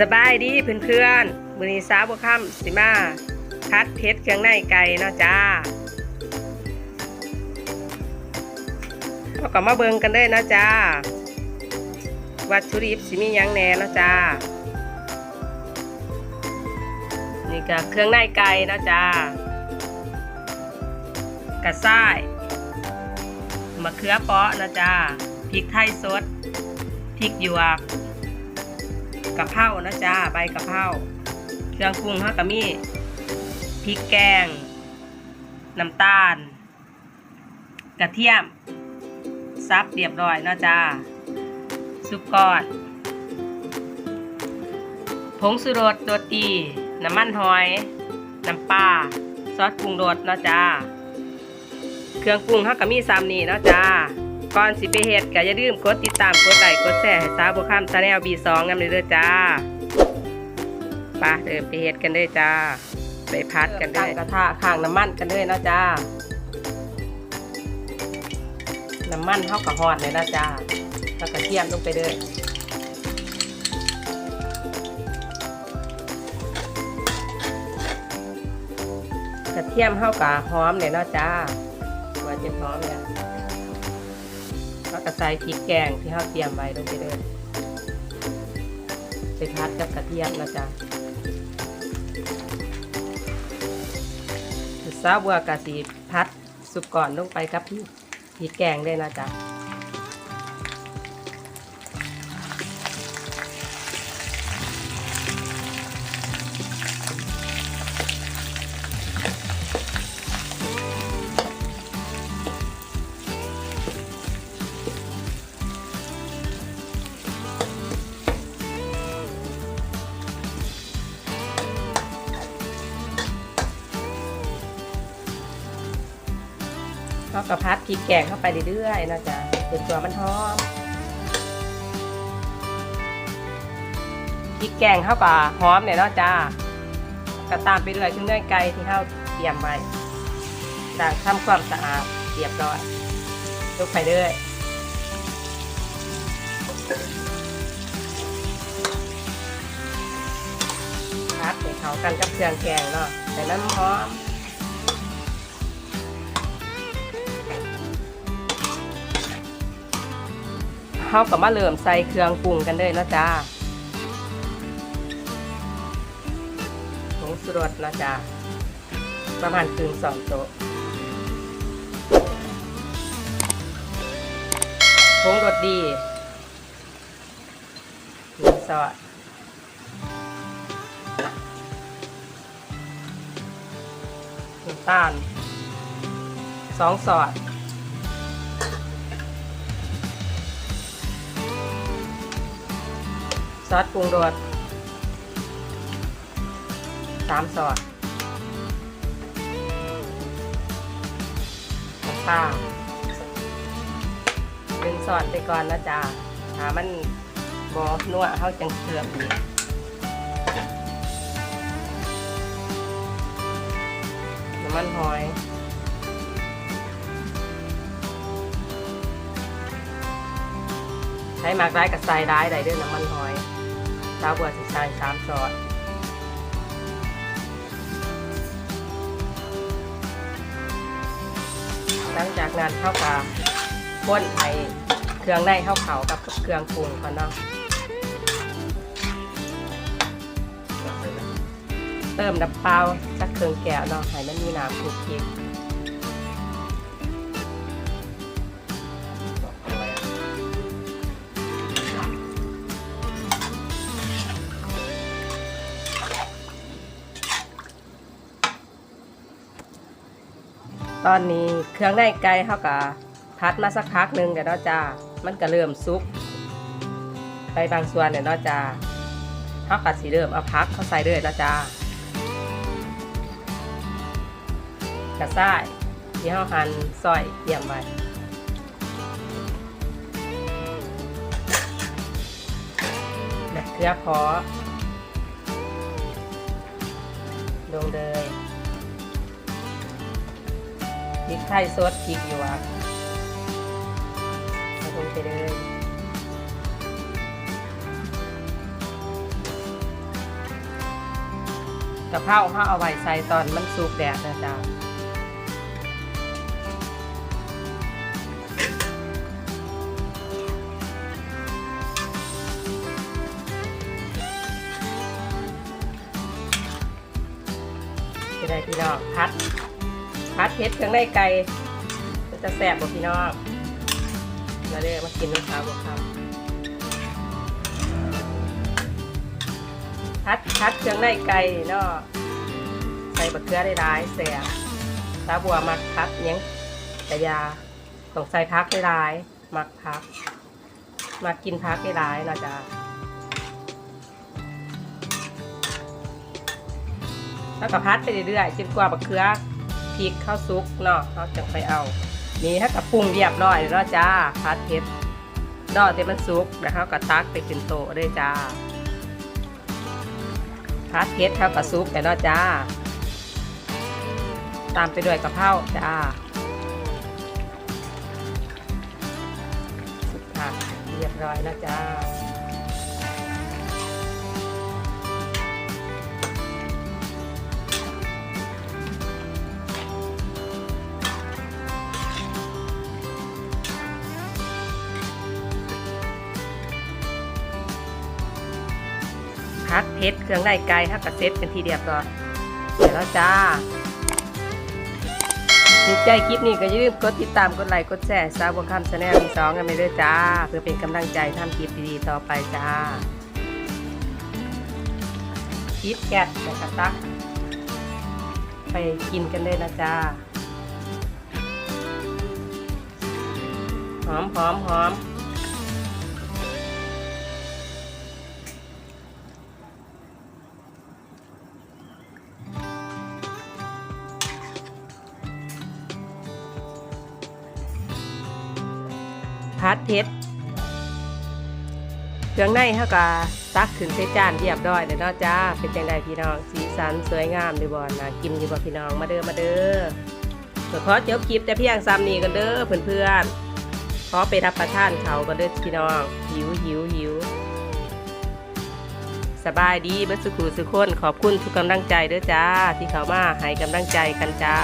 สบายดีเพื่อนๆมือนีสาวบัวค่ำสิมาพัดเพชรเครื่องในไก่เนาะจ้าเราก็มาเบิงกันเลยนะจ้า วัตถุดิบสิมียังแหน่นะจ้า นี่ก็เครื่องในไก่นะจ้ากระซ้ายมะเขือเปาะนะจ้าพริกไทยสดพริกหยวก กะเพรานะจ้าใบกะเพราเครื่องปรุงฮะกะมีพริกแกง น้ำตาล กระเทียมซับเรียบร้อยเนาะจ้าซุปก้อนผงสุรสตัวตี น้ำมันหอย น้ำปลาซอสปรุงรสเนาะจ้า เครื่องปรุงฮะกะมีซ้ำนี่เนาะจ้า ก่อนสิไปเฮ็ดก็อย่าลืมกดติดตามกดไลค์กดแชร์ให้สาวบัวข้ามชาแนล B2 นำเลยเด้อจ้าไปเดินไปเฮ็ดกันเด้อจ้า ไปพัดกันเด้อกระทะข้างน้ำมันกันเด้อนะจ้า น้ำมันเท่ากับฮอดเลยนะจ้าแล้วก็เทียมลงไปเด้อกระเทียมเท่ากับหอมเลยนะจ้าว่าจะพร้อมเนี่ย ก็ใส่พริกแกงที่เราเตรียมไว้ลงไปเลยไปพัดกับกระเทียมนะจ๊ะซาบัวกะสีพัดสุกก่อนลงไปกับพริกพริกแกงเลยนะจ๊ะ แล้วก็พัดพริกแกงเข้าไปเรื่อยๆนะจ๊ะจนตัวมันหอมพริกแกงเข้ากับหอมเนี่ยเนาะจ้าก็ตามไปเรื่องเนื้อไก่ที่เราเตรียมไว้ต่างทำความสะอาดเรียบร้อยลงไปเรื่อยพัดให้เขากันกับเครื่องแกงเนาะใส่น้ำหอม เขากับมาเริ่มใส่เครื่องปรุงกันเลยนะจ้าผงสุรสนะจ้าประมาณครึ่งสองโต๊ะผงรสดีหนซอสน้ำตาลสองซอส ซอสปรุงรสสามซอสน้ำปลาดึงซอสไปก่อนนะจ๊ะหามันบอนัวเข้าจังเกลืออีน้ำมันหอยใช้มากร้ายกับทรายร้ายได้ด้วยน้ำมันหอย สาวบัวสิใส่สามซอสหลังจากนั้นเข้ากับข้นไอเครื่องในเข้าเขากับเครื่องปรุงก่อนเนาะเติมน้ำเปล่าจากเครื่องแก้วเนาะให้มันมีน้ำคลุกคลิก ตอนนี้เครื่องในไก่เขาก็พัดมาสักพักหนึ่งเดี๋ยวเนาะจ้ามันก็เริ่มซุก ไปบางส่วนเดี๋ยวเนาะจ้าเขาก็สีเริ่มเอาพักเขาใส่เลยเนาะจ้ากระซ้ายที่เขาหั่นซอยเตรียมไว้มะเขือพาะลงเลย ไทยสดพริกหยวกใส่ลงไปเลยกะเพราเขาเอาไว้ใส่ตอนมันสุกแดดนะจ๊ะจะได้พี่น้องพัด พัดเพชรเครื่องในไก่จะแสบกว่าพี่น้องมาเด้มากินน้ำข้าวบวกครับพัดพัดเครื่องในไก่เนาะใส่บะเขือได้ร้ายแสบตาบัวมักพัดเนี้ยงแต่ยาต้องใส่พักได้ร้ายมักพักมากินพักได้ร้ายเนาะจ๊ะแล้วก็พัดไปเรื่อยๆจนกว่าบะเขือ พริกข้าวซุกเนาะเราจะไปเอา นี่ถ้ากับปรุงเรียบร้อยแล้วจ้าพัดเผ็ดดอกเต็มันซุกแล้วเขาก็ตักไปขึ้นโต๊ะเลยจ้าพัดเผ็ดเท่ากับซุปแต่เนาะจ้า ตามไปด้วยกะเพราจ้าสุดผักเรียบร้อยแล้วจ้า พักเพชรเครื่องในไก่ถ้ากระเซ็ตเป็นทีเดียบร้อยเดี๋ยวแล้วจ้าถูกใจคลิปนี้ก็อย่าลืมกดติดตามกดไลค์กดแชร์ซาบัวคำชาแนลมีสองกันไปด้วยจ้า เพื่อเป็นกำลังใจทำคลิปดีๆต่อไปจ้าคิดแกะนะคะตักไปกินกันเลยนะจ้าหอมหอมหอม พัดเพชรเครื่องในเท่ากับตักขึ้นใส่จานเรียบร้อยเลยเนาะจ้าเป็นจังไดพี่น้อง สีสันสวยงามดีบ่นะกินอยู่บ่พี่น้องมาเด้อมาเด้อเดี๋ยวขอจบคลิปแต่เพียงซ้ำนี้กันเด้อเพื่อนๆขอไปรับประทานเขากันเด้อพี่น้อง หิวหิวหิวสบายดีเบิดสุขุสุขคนขอบคุณทุกกำลังใจเด้อจ้า ที่เขามาให้กำลังใจกันจ้า